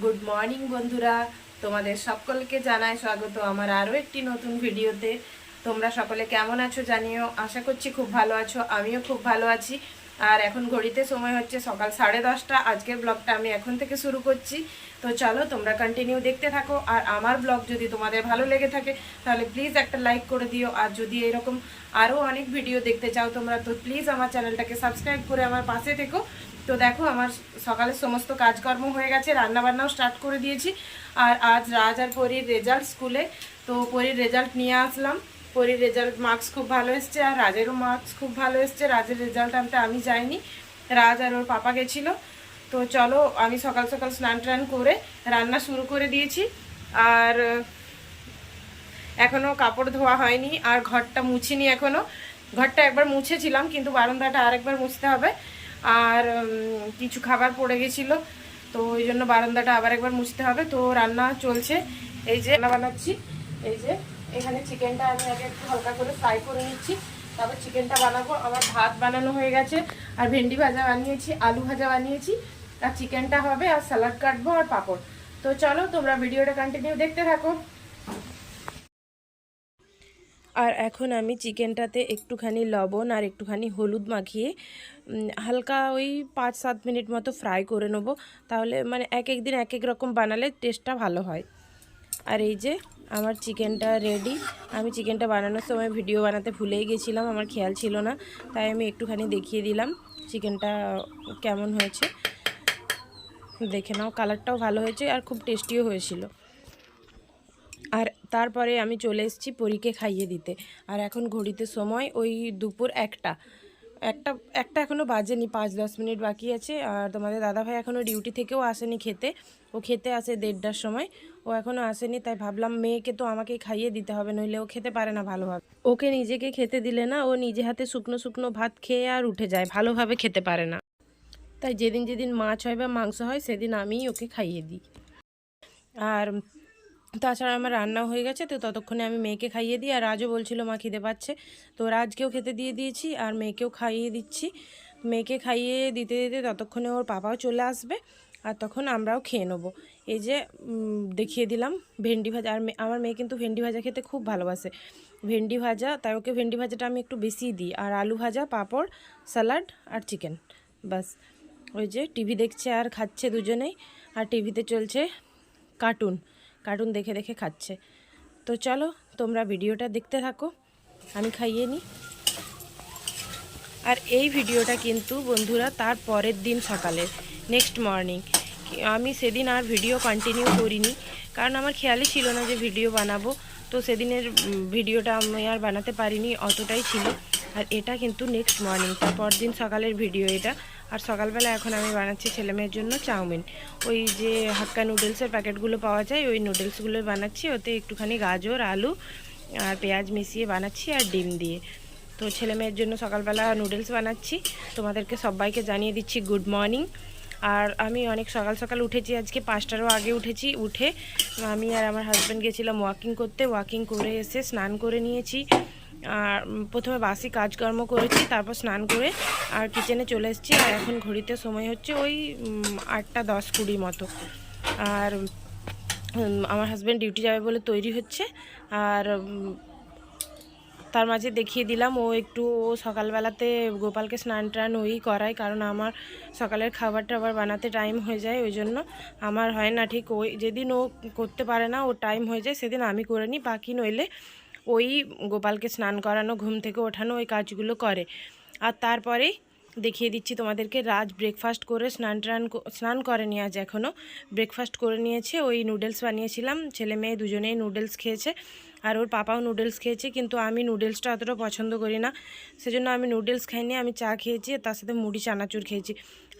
Good morning বন্ধুরা। তোমাদের সকলকে জানায় স্বাগত আমার আরও একটি নতুন ভিডিওতে। তোমরা সকলে কেমন আছো জানিও? আশা করছি খুব ভালো আছো, আমিও খুব ভালো আছি। আর এখন ঘড়িতে সময় হচ্ছে সকাল সাড়ে দশটা। আজকের ব্লগটা আমি এখন থেকে শুরু করছি। তো চলো, তোমরা কন্টিনিউ দেখতে থাকো। আর আমার ব্লগ যদি তোমাদের ভালো লেগে থাকে, তাহলে প্লিজ একটা লাইক করে দিও। আর যদি এরকম আরও অনেক ভিডিও দেখতে চাও তোমরা, তো প্লিজ আমার চ্যানেলটাকে সাবস্ক্রাইব করে আমার পাশে থেকো। তো দেখো, আমার সকালের সমস্ত কাজকর্ম হয়ে গেছে, রান্নাবান্নাও স্টার্ট করে দিয়েছি। আর আজ রাজ আর পরীর রেজাল্ট স্কুলে তো পরীর রেজাল্ট নিয়ে আসলাম। পরীর রেজাল্ট মার্কস খুব ভালো এসছে, আর রাজেরও মার্কস খুব ভালো এসছে। রাজের রেজাল্ট আনতে আমি যাইনি। রাজ আর ওর পাপা গেছিল। তো চলো, আমি সকাল সকাল স্নান টান করে রান্না শুরু করে দিয়েছি। আর এখনও কাপড় ধোয়া হয়নি, আর ঘরটা মুছিনি এখনও ঘরটা একবার মুছেছিলাম, কিন্তু বারান্দাটা আরেকবার মুছতে হবে। আর কিছু খাবার পড়ে গেছিল, তো ওই জন্য বারান্দাটা আবার একবার মুছতে হবে। তো রান্না চলছে। এই যে রান্না বানাচ্ছি। এই যে, এখানে চিকেনটা আমি আগে একটু হালকা করে ফ্রাই করে নিচ্ছি। তারপর চিকেনটা বানাবো। আমার ভাত বানানো হয়ে গেছে। আর ভেন্ডি ভাজা বানিয়েছি, আলু ভাজা বানিয়েছি। আর চিকেনটা হবে, আর স্যালাড কাটবো, আর পাঁপড়। তো চলো, তোমরা ভিডিওটা কন্টিনিউ দেখতে থাকো। আর এখন আমি চিকেনটাতে একটুখানি লবণ আর একটুখানি হলুদ মাখিয়ে হালকা ওই পাঁচ সাত মিনিট মতো ফ্রাই করে নেব। তাহলে মানে এক এক দিন এক এক রকম বানালে টেস্টটা ভালো হয়। আর এই যে আমার চিকেনটা রেডি আমি চিকেনটা বানানোর সময় ভিডিও বানাতে ভুলেই গেছিলাম, আমার খেয়াল ছিল না। তাই আমি একটুখানি দেখিয়ে দিলাম চিকেনটা কেমন হয়েছে। দেখে নাও, কালারটাও ভালো হয়েছে আর খুব টেস্টিও হয়েছিল। আর তারপরে আমি চলে এসেছি পরীকে খাইয়ে দিতে। আর এখন ঘড়িতে সময় ওই দুপুর একটা। একটা একটা এখনও বাজেনি, পাঁচ দশ মিনিট বাকি আছে। আর তোমাদের দাদাভাই এখনও ডিউটি থেকেও আসেনি খেতে। ও খেতে আসে দেড়টার সময়। ও এখনও আসেনি, তাই ভাবলাম মেয়েকে তো আমাকেই খাইয়ে দিতে হবে, নইলে ও খেতে পারে না ভালোভাবে। ওকে নিজেকে খেতে দিলে না, ও নিজে হাতে শুকনো শুকনো ভাত খেয়ে আর উঠে যায়, ভালোভাবে খেতে পারে না। তাই যেদিন যেদিন মাছ হয় বা মাংস হয়, সেদিন আমিই ওকে খাইয়ে দিই। আর তাছাড়া আমার রান্না হয়ে গেছে, তো ততক্ষণে আমি মেয়েকে খাইয়ে দিই। আর রাজও বলছিল, মা, খিদে পাচ্ছে। তো রাজকেও খেতে দিয়ে দিয়েছি, আর মেয়েকেও খাইয়ে দিচ্ছি। মেয়েকে খাইয়ে দিতে দিতে ততক্ষণে ওর পাপাও চলে আসবে, আর তখন আমরাও খেয়ে নেব। এই যে দেখিয়ে দিলাম ভেন্ডি ভাজা। আর আমার মেয়ে কিন্তু ভেন্ডি ভাজা খেতে খুব ভালোবাসে। ভেন্ডি ভাজা, তাই ওকে ভেন্ডি ভাজাটা আমি একটু বেশিই দিই। আর আলু ভাজা, পাঁপড়, স্যালাড আর চিকেন বাস ওই যে টিভি দেখছে আর খাচ্ছে দুজনেই, আর টিভিতে চলছে কার্টুন কার্টুন দেখে দেখে খাচ্ছে। তো চলো, তোমরা ভিডিওটা দেখতে থাকো, আমি খাইয়ে নিই। আর এই ভিডিওটা কিন্তু বন্ধুরা তার পরের দিন সকালে নেক্সট মর্নিং আমি সেদিন আর ভিডিও কন্টিনিউ করিনি, কারণ আমার খেয়ালই ছিল না যে ভিডিও বানাবো। তো সেদিনের ভিডিওটা আমি আর বানাতে পারিনি, অতটাই ছিল। আর এটা কিন্তু নেক্সট মর্নিং তার পরদিন সকালের ভিডিও এটা। আর সকালবেলা এখন আমি বানাচ্ছি ছেলে মেয়ের জন্য চাউমিন। ওই যে হাক্কা নুডলসের প্যাকেটগুলো পাওয়া যায়, ওই নুডলসগুলো বানাচ্ছি। ওতে একটুখানি গাজর, আলু আর পেঁয়াজ মিশিয়ে বানাচ্ছি আর ডিম দিয়ে। তো ছেলে মেয়ের জন্য সকালবেলা নুডলস বানাচ্ছি। তোমাদেরকে সবাইকে জানিয়ে দিচ্ছি গুড মর্নিং। আর আমি অনেক সকাল সকাল উঠেছি, আজকে পাঁচটারও আগে উঠেছি। উঠে আমি আর আমার হাজব্যান্ড গেছিলাম ওয়াকিং করতে। ওয়াকিং করে এসে স্নান করে নিয়েছি। আর প্রথমে বাসি কাজকর্ম করেছি, তারপর স্নান করে আর কিচেনে চলে এসেছি। আর এখন ঘড়িতে সময় হচ্ছে ওই আটটা দশ কুড়ি মতো। আর আমার হাজব্যান্ড ডিউটি যাবে বলে তৈরি হচ্ছে। আর তার মাঝে দেখিয়ে দিলাম, ও একটু সকালবেলাতে গোপালকে স্নান টান ওই করায়, কারণ আমার সকালের খাবারটা আবার বানাতে টাইম হয়ে যায়, ওই জন্য আমার হয় না, ঠিক ওই, যেদিন ও করতে পারে না ও টাইম হয়ে যায়, সেদিন আমি করে নিই, বাকি নইলে ওই গোপালকে স্নান করানো, ঘুম থেকে ওঠানো, ওই কাজগুলো করে। আর তারপরেই দেখিয়ে দিচ্ছি তোমাদেরকে রাজ ব্রেকফাস্ট করে স্নান টান স্নান করেনি আজ এখনও ব্রেকফাস্ট করে নিয়েছে, ওই নুডলস বানিয়েছিলাম। ছেলে মেয়ে দুজনেই নুডলস খেয়েছে, আর ওর পাপাও নুডলস খেয়েছে, কিন্তু আমি নুডলসটা অতটা পছন্দ করি না। সেজন্য আমি নুডলস খাইনি, আমি চা খেয়েছি তার সাথে মুড়ি, চানাচুর খেয়েছি।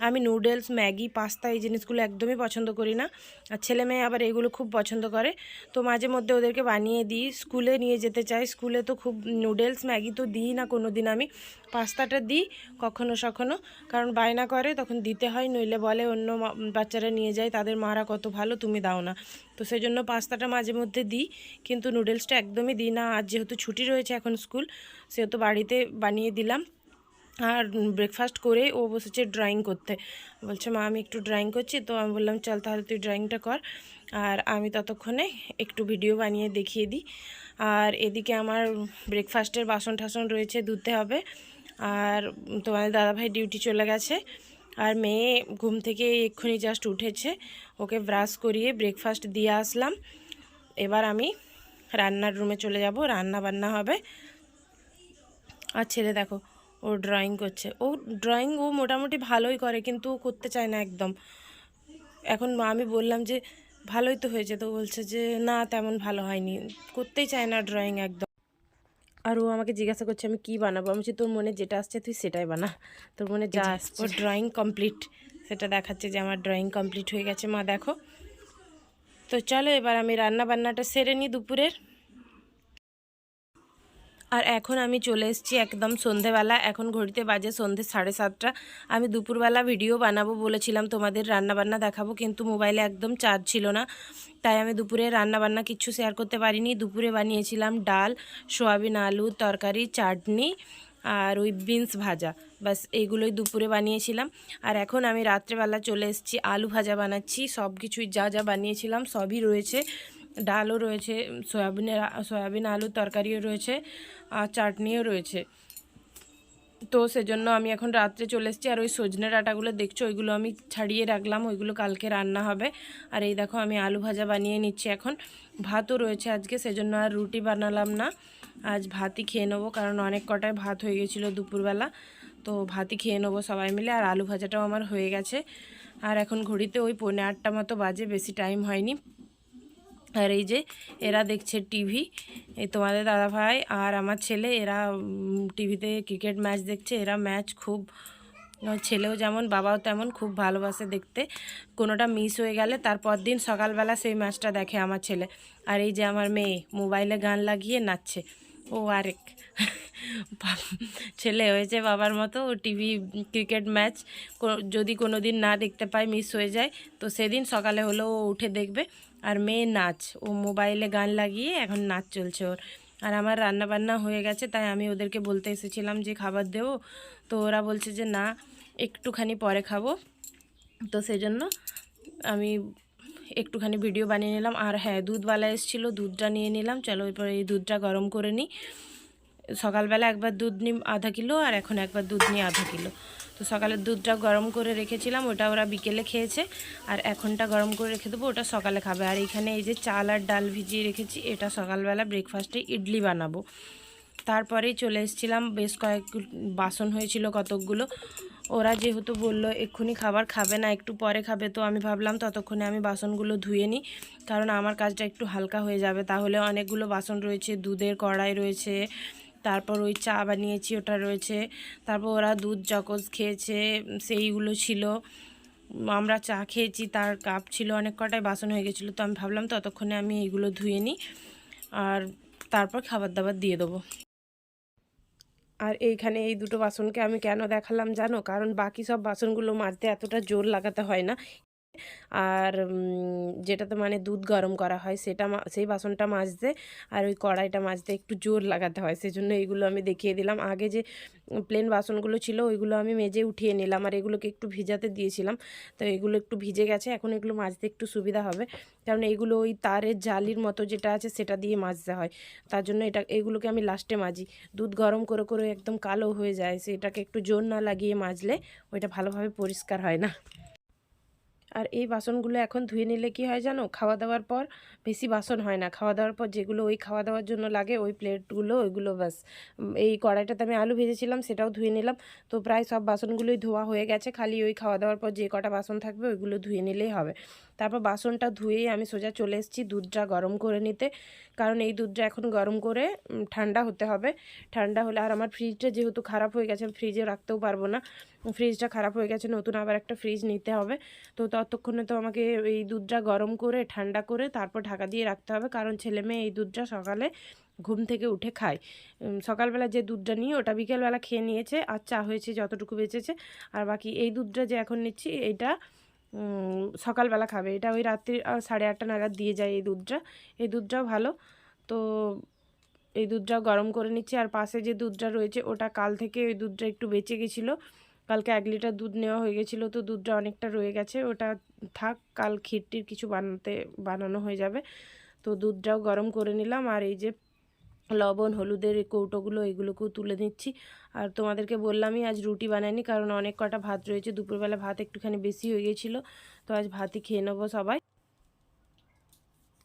আমি নুডলস ম্যাগি পাস্তা এই জিনিসগুলো একদমই পছন্দ করি না। আর ছেলে মেয়ে আবার এগুলো খুব পছন্দ করে। তো মাঝে মধ্যে ওদেরকে বানিয়ে দিই। স্কুলে নিয়ে যেতে চাই। স্কুলে তো খুব নুডলস ম্যাগি তো দিই না কোনো দিন আমি। পাস্তাটা দিই কখনো সখনো। কারণ বায়না করে, তখন দিতে হয়, নইলে বলে অন্য বাচ্চারা নিয়ে যায়, তাদের মারা কত ভালো, তুমি দাও না। তো সেই জন্য পাস্তাটা মাঝে মধ্যে দিই। কিন্তু নুডলসটা একদমই দিই না। আজ যেহেতু ছুটি রয়েছে এখন স্কুল, সেহেতু বাড়িতে বানিয়ে দিলাম। আর ব্রেকফাস্ট করে ও বসেছে ড্রয়িং করতে। বলছে, মা, আমি একটু ড্রয়িং করছি। তো আমি বললাম, চল তাহলে তুই ড্রয়িংটা কর। আর আমি ততক্ষণে একটু ভিডিও বানিয়ে দেখিয়ে দিই। আর এদিকে আমার ব্রেকফাস্টের বাসন টাসন রয়েছে ধুতে হবে। আর তোমাদের দাদাভাই ডিউটি চলে গেছে। আর মেয়ে ঘুম থেকে এক্ষুনি জাস্ট উঠেছে। ওকে ব্রাশ করিয়ে ব্রেকফাস্ট দিয়ে আসলাম। এবার আমি রান্নার রুমে চলে যাব। রান্না বান্না হবে। আর ছেলে দেখো ও ড্রয়িং করছে। ও ড্রয়িং ও মোটামুটি ভালোই করে কিন্তু ও করতে চায় না একদম। এখন আমি বললাম যে ভালোই তো হয়েছে। তো বলছে যে না তেমন ভালো হয়নি। করতেই চায় না ড্রয়িং একদম। আর ও আমাকে জিজ্ঞাসা করছে আমি কি বানাবো? আমি বলছি তোর মনে যেটা আসছে তুই সেটাই বানা। তোর মনে যা আসছে। ওর ড্রয়িং কমপ্লিট সেটা দেখাচ্ছে যে আমার ড্রয়িং কমপ্লিট হয়ে গেছে। মা দেখো। তো চলো এবার আমি রান্না বান্নাটা সেরে নিই দুপুরের। আর এখন আমি চলে এসেছি একদম সন্ধেবেলা। এখন ঘড়িতে বাজে সন্ধে সাড়ে সাতটা। আমি দুপুরবেলা ভিডিও বানাবো বলেছিলাম, তোমাদের রান্নাবান্না দেখাবো, কিন্তু মোবাইলে একদম চার্জ ছিল না। তাই আমি দুপুরে রান্নাবান্না কিছু শেয়ার করতে পারিনি। দুপুরে বানিয়েছিলাম ডাল, সোয়াবিন আলু, তরকারি, চাটনি আর ওই বিনস ভাজা। বাস এইগুলোই দুপুরে বানিয়েছিলাম। আর এখন আমি রাত্রেবেলা চলে এসেছি, আলু ভাজা বানাচ্ছি। সব কিছুই যা যা বানিয়েছিলাম সবই রয়েছে। ডালও রয়েছে সয়াবিনের সয়াবিন আলুর তরকারিও রয়েছে আর চাটনিও রয়েছে। তো সেজন্য আমি এখন রাত্রে চলে এসেছি আর ওই সজনে ডাঁটাগুলো দেখছ? ওইগুলো আমি ছাড়িয়ে রাখলাম, ওইগুলো কালকে রান্না হবে। আর এই দেখো আমি আলু ভাজা বানিয়ে নিচ্ছি এখন। ভাতও রয়েছে আজকে, সেজন্য আর রুটি বানালাম না। আজ ভাতই খেয়ে নেব, কারণ অনেক কটায় ভাত হয়ে গেছিল দুপুরবেলা। তো ভাতই খেয়ে নেব সবাই মিলে, আর আলু ভাজাটাও আমার হয়ে গেছে। আর এখন ঘড়িতে ওই পৌনে আটটা মতো বাজে, বেশি টাইম হয়নি। আর এই যে এরা দেখছে টিভি, এই তোমাদের দাদা ভাই আর আমার ছেলে, এরা টিভিতে ক্রিকেট ম্যাচ দেখছে, এরা ম্যাচ খুব ছেলেও যেমন, বাবাও তেমন, খুব ভালোবাসে দেখতে। কোনোটা মিস হয়ে গেলে তারপর দিন সকালবেলা সেই ম্যাচটা দেখে আমার ছেলে। আর এই যে আমার মেয়ে, মোবাইলে গান লাগিয়ে নাচছে। ও আরেক। ছেলে হয়েছে বাবার মতো, ও টিভি, ক্রিকেট ম্যাচ যদি কোনো দিন না দেখতে পায় মিস হয়ে যায়, তো সেদিন সকালে হলেও উঠে দেখবে। আর মেয়ে নাচ। ও মোবাইলে গান লাগিয়ে এখন নাচ চলছে ওর। আর আমার রান্না বান্না হয়ে গেছে, তাই আমি ওদেরকে বলতে এসেছিলাম যে খাবার দেবো। তো ওরা বলছে যে না, একটুখানি পরে খাব। তো সেই জন্য আমি একটুখানি ভিডিও বানিয়ে নিলাম। আর হ্যাঁ দুধওয়ালা এসেছিল, দুধটা নিয়ে নিলাম। চলো এরপর এই দুধটা গরম করে নিই। সকালবেলা একবার দুধ নিই আধা কিলো, আর এখন একবার দুধ নিই আধা কিলো। তো সকালের দুধটা গরম করে রেখেছিলাম, ওটা ওরা বিকেলে খেয়েছে, আর এখনটা গরম করে রেখে দেবো, ওটা সকালে খাবে। আর এখানে এই যে চাল আর ডাল ভিজিয়ে রেখেছি, এটা সকালবেলা ব্রেকফাস্টে ইডলি বানাবো। তারপরেই চলে এসেছিলাম, বেশ কয়েক বাসন হয়েছিল কতকগুলো। ওরা যেহেতু বলল এক্ষুনি খাবার খাবে না, একটু পরে খাবে, তো আমি ভাবলাম ততক্ষণে আমি বাসনগুলো ধুয়ে নিই, কারণ আমার কাজটা একটু হালকা হয়ে যাবে। তাহলে অনেকগুলো বাসন রয়েছে, দুধের কড়াই রয়েছে তারপর ওই চা বানিয়েছি, ওটা রয়েছে। তারপর ওরা দুধ জকজ খেয়েছে, সেইগুলো ছিল। আমরা চা খেয়েছি, তার কাপ ছিল, অনেক কটাই বাসন হয়ে গেছিল, তো আমি ভাবলাম ততক্ষণে আমি এইগুলো ধুয়ে নিই আর তারপর খাবার দাবার দিয়ে দেবো। আর এইখানে এই দুটো বাসনকে আমি কেন দেখালাম জানো? কারণ বাকি সব বাসনগুলো মাজতে এতটা জোর লাগাতে হয় না। আর যেটাতে মানে দুধ গরম করা হয় সেটা সেই বাসনটা মাজতে আর ওই কড়াইটা মাজতে একটু জোর লাগাতে হয়। সেজন্য এইগুলো আমি দেখিয়ে দিলাম। আগে যে প্লেন বাসনগুলো ছিল ওইগুলো আমি মেজে উঠিয়ে নিলাম আর এগুলোকে একটু ভিজাতে দিয়েছিলাম। তো এগুলো একটু ভিজে গেছে। এখন এগুলো মাজতে একটু সুবিধা হবে। কারণ এইগুলো ওই তারের জালির মতো যেটা আছে সেটা দিয়ে মাজতে হয়। তার জন্য এটা, এগুলোকে আমি লাস্টে মাজি। দুধ গরম করে করে একদম কালো হয়ে যায়। সেটাকে একটু জোর না লাগিয়ে মাজলে ওইটা ভালোভাবে পরিষ্কার হয় না। আর এই বাসনগুলো এখন ধুয়ে নিলে কি হয় জানো? খাওয়া দাওয়ার পর বেশি বাসন হয় না। খাওয়া দাওয়ার পর যেগুলো ওই খাওয়া দাওয়ার জন্য লাগে, ওই প্লেটগুলো, ওইগুলো বাস এই কড়াইটাতে আমি আলু ভেজেছিলাম, সেটাও ধুয়ে নিলাম। তো প্রায় সব বাসনগুলোই ধোয়া হয়ে গেছে। খালি ওই খাওয়া দাওয়ার পর যে কটা বাসন থাকবে, ওইগুলো ধুয়ে নিলেই হবে। তারপর বাসনটা ধুয়েই আমি সোজা চলে এসেছি দুধটা গরম করে নিতে। কারণ এই দুধটা এখন গরম করে ঠান্ডা হতে হবে। ঠান্ডা হলে, আর আমার ফ্রিজটা যেহেতু খারাপ হয়ে গেছে ফ্রিজে রাখতেও পারব না। ফ্রিজটা খারাপ হয়ে গেছে, নতুন আবার একটা ফ্রিজ নিতে হবে। তো ততক্ষণে তো আমাকে এই দুধটা গরম করে, ঠান্ডা করে তারপর ঢাকা দিয়ে রাখতে হবে। কারণ ছেলে মেয়ে এই দুধটা সকালে ঘুম থেকে উঠে খায়। সকালবেলা যে দুধটা নিয়ে, ওটা বিকেলবেলা খেয়ে নিয়েছে আর চা হয়েছে যতটুকু বেঁচেছে। আর বাকি এই দুধটা যে এখন নিচ্ছি এইটা সকালবেলা খাবে। এটা ওই রাত্রি সাড়ে আটটা নাগাদ দিয়ে যায় এই দুধটা। এই দুধটাও ভালো। তো এই দুধটাও গরম করে নিচ্ছি। আর পাশে যে দুধটা রয়েছে, ওটা কাল থেকে ওই দুধটা একটু বেঁচে গেছিল। কালকে এক লিটার দুধ নেওয়া হয়ে গেছিল, তো দুধটা অনেকটা রয়ে গেছে। ওটা থাক, কাল ক্ষীরটির কিছু বানাতে, বানানো হয়ে যাবে। তো দুধটাও গরম করে নিলাম, আর এই যে লবণ, হলুদের কৌটোগুলো, এগুলোকেও তুলে নিচ্ছি। আর তোমাদেরকে বললামই আজ রুটি বানাইনি, কারণ অনেক কটা ভাত রয়েছে। দুপুরবেলা ভাত একটুখানি বেশি হয়ে গেছিল, তো আজ ভাতই খেয়ে নেব সবাই।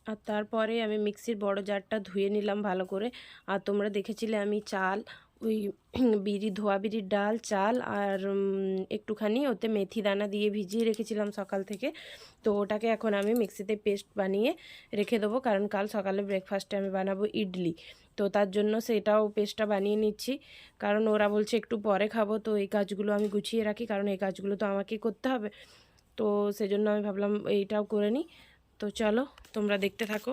আর তারপরে আমি মিক্সির বড় জারটা ধুয়ে নিলাম ভালো করে। আর তোমরা দেখেছিলে আমি চাল ওই বিড়ি, ধোয়া বিড়ির ডাল, চাল আর একটুখানি ওতে মেথি দানা দিয়ে ভিজিয়ে রেখেছিলাম সকাল থেকে। তো ওটাকে এখন আমি মিক্সিতে পেস্ট বানিয়ে রেখে দেবো, কারণ কাল সকালে ব্রেকফাস্টে আমি বানাবো ইডলি। তো তার জন্য সেটাও পেস্টটা বানিয়ে নিচ্ছি। কারণ ওরা বলছে একটু পরে খাব, তো এই কাজগুলো আমি গুছিয়ে রাখি, কারণ এই কাজগুলো তো আমাকেই করতে হবে। তো সেজন্য আমি ভাবলাম এইটাও করে নিই। তো চলো, তোমরা দেখতে থাকো।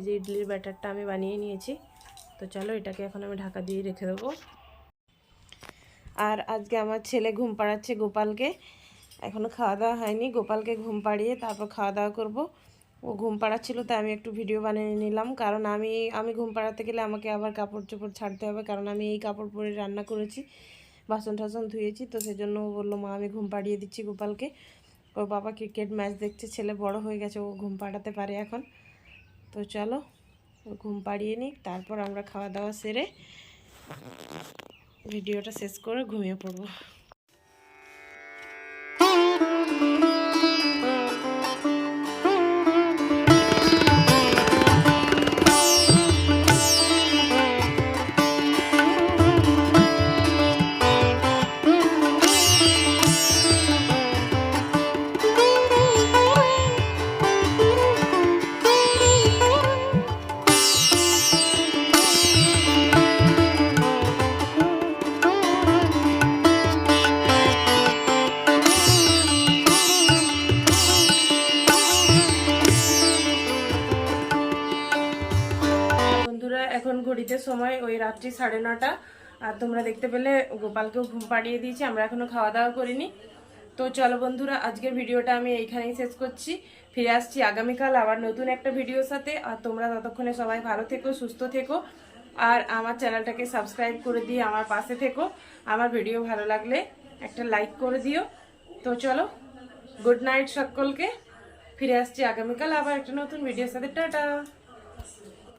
এই যে ইডলির ব্যাটারটা আমি বানিয়ে নিয়েছি। তো চলো এটাকে এখন আমি ঢাকা দিয়ে রেখে দেবো। আর আজকে আমার ছেলে ঘুম পাড়াচ্ছে গোপালকে। এখনও খাওয়া দাওয়া হয়নি। গোপালকে ঘুম পাড়িয়ে তারপর খাওয়া দাওয়া করব। ও ঘুম পাড়াচ্ছিল, তাই আমি একটু ভিডিও বানিয়ে নিলাম। কারণ আমি আমি ঘুম পাড়াতে গেলে আমাকে আবার কাপড় চোপড় ছাড়তে হবে। কারণ আমি এই কাপড় পরে রান্না করেছি, বাসন টাসন ধুয়েছি। তো সেজন্য বলল, মা, আমি ঘুম পাড়িয়ে দিচ্ছি গোপালকে। ওর বাবা ক্রিকেট ম্যাচ দেখছে, ছেলে বড় হয়ে গেছে, ও ঘুম পাড়াতে পারে এখন। তো চলো, ঘুম পাড়িয়ে নিই তারপর আমরা খাওয়া দাওয়া সেরে ভিডিওটা শেষ করে ঘুমিয়ে পড়ব। ওই রাত্রি সাড়ে নটা। আর তোমরা দেখতে পেলে গোপালকেও ঘুম পাড়িয়ে দিয়েছি, আমরা এখনও খাওয়া দাওয়া করিনি। তো চলো বন্ধুরা, আজকের ভিডিওটা আমি এইখানেই শেষ করছি। ফিরে আসছি আগামীকাল আবার নতুন একটা ভিডিওর সাথে। আর তোমরা ততক্ষণে সবাই ভালো থেকো, সুস্থ থেকো। আর আমার চ্যানেলটাকে সাবস্ক্রাইব করে দিয়ে আমার পাশে থেকো। আমার ভিডিও ভালো লাগলে একটা লাইক করে দিও। তো চলো, গুড নাইট সকলকে। ফিরে আসছি আগামীকাল আবার একটা নতুন ভিডিওর সাথে। টাটা।